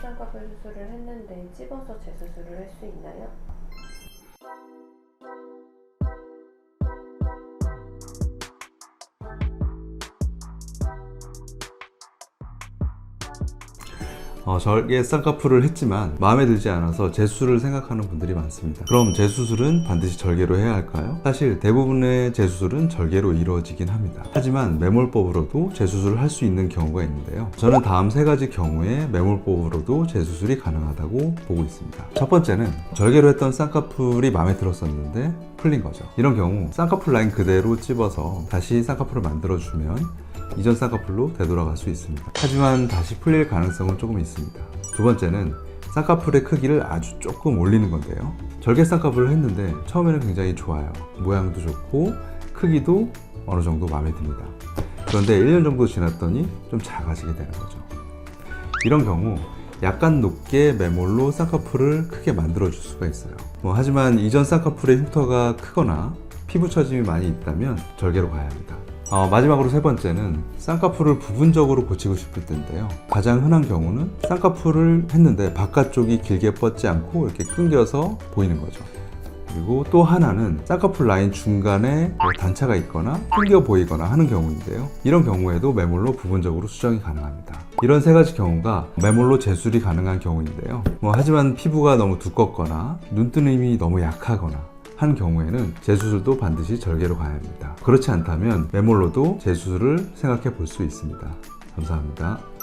쌍꺼풀 수술을 했는데 찝어서 재수술을 할 수 있나요? 어, 절개 쌍꺼풀을 했지만 마음에 들지 않아서 재수술을 생각하는 분들이 많습니다. 그럼 재수술은 반드시 절개로 해야 할까요? 사실 대부분의 재수술은 절개로 이루어지긴 합니다. 하지만 매몰법으로도 재수술을 할 수 있는 경우가 있는데요. 저는 다음 세 가지 경우에 매몰법으로도 재수술이 가능하다고 보고 있습니다. 첫 번째는 절개로 했던 쌍꺼풀이 마음에 들었었는데 풀린 거죠. 이런 경우 쌍꺼풀 라인 그대로 찝어서 다시 쌍꺼풀을 만들어주면 이전 쌍꺼풀로 되돌아갈 수 있습니다. 하지만 다시 풀릴 가능성은 조금 있습니다. 두 번째는 쌍꺼풀의 크기를 아주 조금 올리는 건데요. 절개 쌍꺼풀을 했는데 처음에는 굉장히 좋아요. 모양도 좋고 크기도 어느 정도 마음에 듭니다. 그런데 1년 정도 지났더니 좀 작아지게 되는 거죠. 이런 경우 약간 높게 매몰로 쌍꺼풀을 크게 만들어 줄 수가 있어요. 뭐 하지만 이전 쌍꺼풀의 흉터가 크거나 피부 처짐이 많이 있다면 절개로 가야 합니다. 어, 마지막으로 세 번째는 쌍꺼풀을 부분적으로 고치고 싶을 때인데요. 가장 흔한 경우는 쌍꺼풀을 했는데 바깥쪽이 길게 뻗지 않고 이렇게 끊겨서 보이는 거죠. 그리고 또 하나는 쌍꺼풀 라인 중간에 뭐 단차가 있거나 끊겨 보이거나 하는 경우인데요. 이런 경우에도 매몰로 부분적으로 수정이 가능합니다. 이런 세 가지 경우가 매몰로 재술이 가능한 경우인데요. 뭐 하지만 피부가 너무 두껍거나 눈뜨림이 너무 약하거나 한 경우에는 재수술도 반드시 절개로 가야 합니다. 그렇지 않다면 매몰로도 재수술을 생각해 볼 수 있습니다. 감사합니다.